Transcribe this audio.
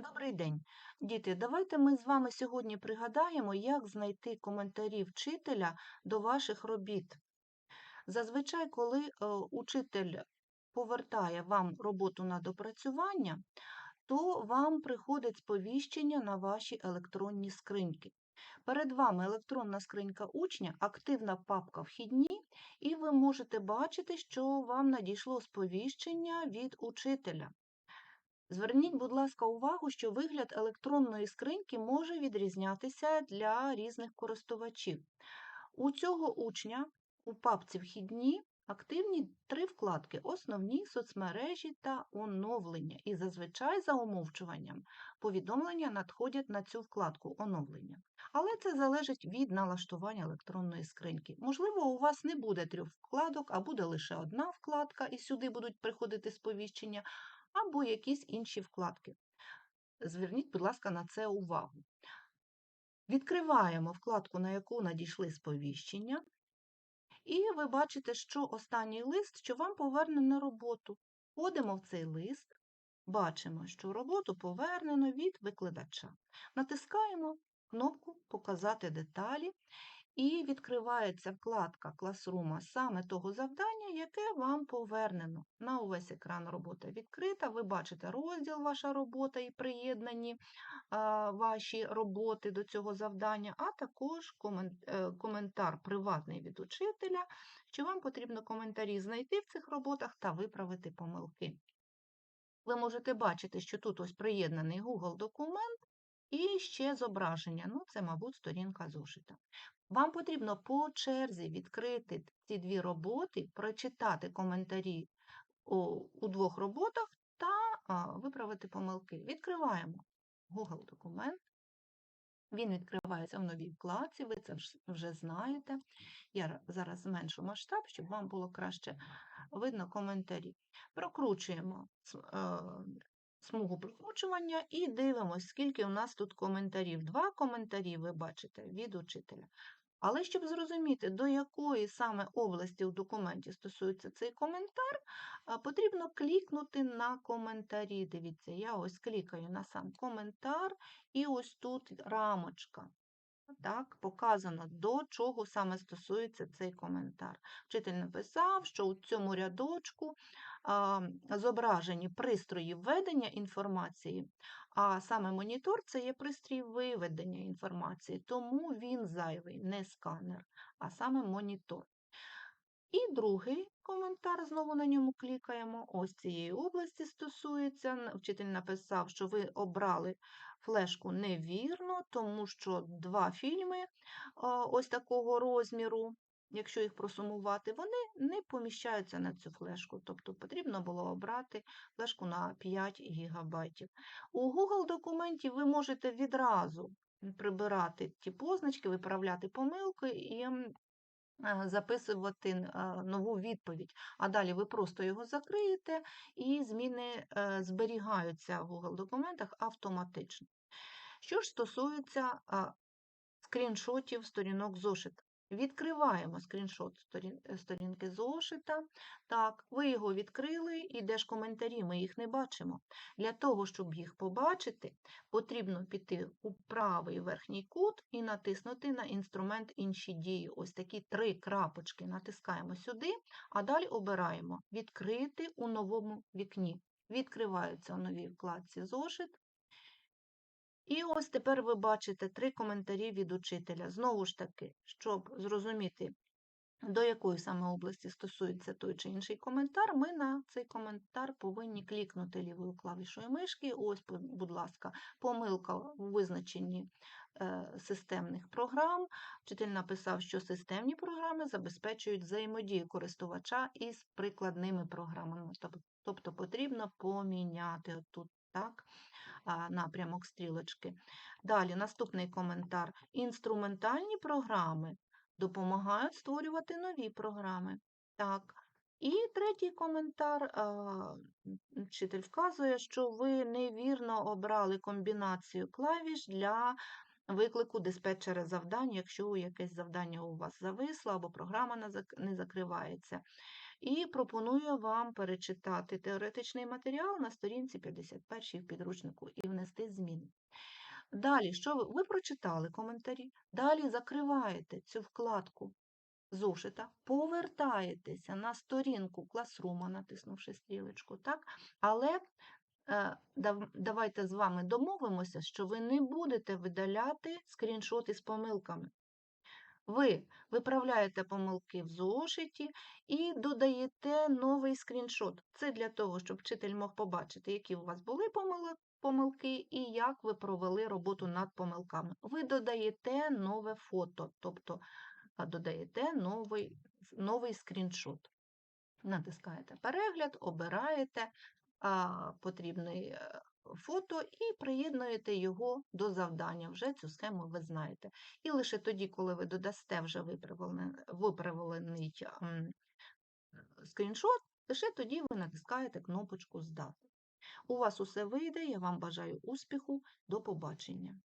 Добрий день, діти. Давайте ми з вами сьогодні пригадаємо, як знайти коментарі вчителя до ваших робіт. Зазвичай, коли е, учитель повертає вам роботу на допрацювання, то вам приходить сповіщення на ваші електронні скриньки. Перед вами електронна скринька учня, активна папка вхідні, і ви можете бачити, що вам надійшло сповіщення від учителя. Зверніть, будь ласка, увагу, що вигляд електронної скриньки може відрізнятися для різних користувачів. У цього учня у папці вхідні активні три вкладки: основні, соцмережі та оновлення. І зазвичай за умовчуванням повідомлення надходять на цю вкладку оновлення. Але це залежить від налаштування електронної скриньки. Можливо, у вас не буде трьох вкладок, а буде лише одна вкладка, і сюди будуть приходити сповіщення або якісь інші вкладки. Зверніть, будь ласка, на це увагу. Відкриваємо вкладку, на яку надійшли сповіщення, і ви бачите, що останній лист, що вам повернено роботу. Входимо в цей лист, бачимо, що роботу повернено від викладача. Натискаємо кнопку Показати деталі, і відкривається вкладка класрума саме того завдання, яке вам повернено. На увесь екран робота відкрита. Ви бачите розділ ваша робота і приєднані ваші роботи до цього завдання, а також е, коментар приватний від учителя, що вам потрібно коментарі знайти в цих роботах та виправити помилки. Ви можете бачити, що тут ось приєднаний Google документ і ще зображення. Ну, це, мабуть, сторінка зошита. Вам потрібно по черзі відкрити ці дві роботи, прочитати коментарі у, двох роботах та виправити помилки. Відкриваємо Google документ. Він відкривається в новій вкладці, ви це вже знаєте. Я зараз зменшу масштаб, щоб вам було краще видно коментарі. Прокручуємо е, смугу прокручування і дивимося, скільки у нас тут коментарів. Два коментарі ви бачите від учителя. Але щоб зрозуміти, до якої саме області у документі стосується цей коментар, потрібно клікнути на коментарі. Дивіться, я ось клікаю на сам коментар, і ось тут рамочка. Так, показано, до чого саме стосується цей коментар. Вчитель написав, що у цьому рядочку а, зображені пристрої введення інформації, а саме монітор це є пристрій виведення інформації, тому він зайвий, не сканер, а саме монітор. І другий коментар, знову на ньому клікаємо. Ось цієї області стосується. Вчитель написав, що ви обрали флешку невірно, тому що два фільми ось такого розміру, якщо їх просумувати, вони не поміщаються на цю флешку. Тобто потрібно було обрати флешку на 5 гігабайтів. У Google документі ви можете відразу прибирати ті позначки, виправляти помилки і е, записувати е, нову відповідь. А далі ви просто його закриєте, і зміни е, зберігаються в Google документах автоматично. Що ж стосується скріншотів сторінок зошита. Відкриваємо скріншот е, сторінки зошита. Так, ви його відкрили, і де ж коментарі, ми їх не бачимо. Для того, щоб їх побачити, потрібно піти у правий верхній кут і натиснути на інструмент інші дії. Ось такі три крапочки натискаємо сюди, а далі обираємо Відкрити у новому вікні. Відкривається у новій вкладці зошит. І ось тепер ви бачите три коментарі від учителя. Знову ж таки, щоб зрозуміти, до якої саме області стосується той чи інший коментар, ми на цей коментар повинні клікнути лівою клавішою мишки. Ось, будь ласка, помилка у визначенні е, системних програм. Вчитель написав, що системні програми забезпечують взаємодію користувача із прикладними програмами. Тобто потрібно поміняти тут так, напрямок стрілочки. Далі наступний коментар. Інструментальні програми допомагають створювати нові програми. Так. І третій коментар. Вчитель вказує, що ви невірно обрали комбінацію клавіш для виклику диспетчера завдань, якщо якесь завдання у вас зависло або програма не закривається. І пропоную вам перечитати теоретичний матеріал на сторінці 51 в підручнику і внести зміни. Далі, що ви, ви прочитали коментарі, далі закриваєте цю вкладку зошита, повертаєтеся на сторінку класрума, натиснувши стрілочку, так? Але е, дав- давайте з вами домовимося, що ви не будете видаляти скріншоти з помилками. Ви виправляєте помилки в зошиті і додаєте новий скріншот. Це для того, щоб вчитель мог побачити, які у вас були помилки і як ви провели роботу над помилками. Ви додаєте нове фото, тобто додаєте новий, новий скріншот. Натискаєте перегляд, обираєте а, потрібне е, фото і приєднуєте його до завдання. Вже цю схему ви знаєте. І лише тоді, коли ви додасте вже виправлений, виправлений скріншот, лише тоді ви натискаєте кнопочку Здати. У вас усе вийде, я вам бажаю успіху, до побачення.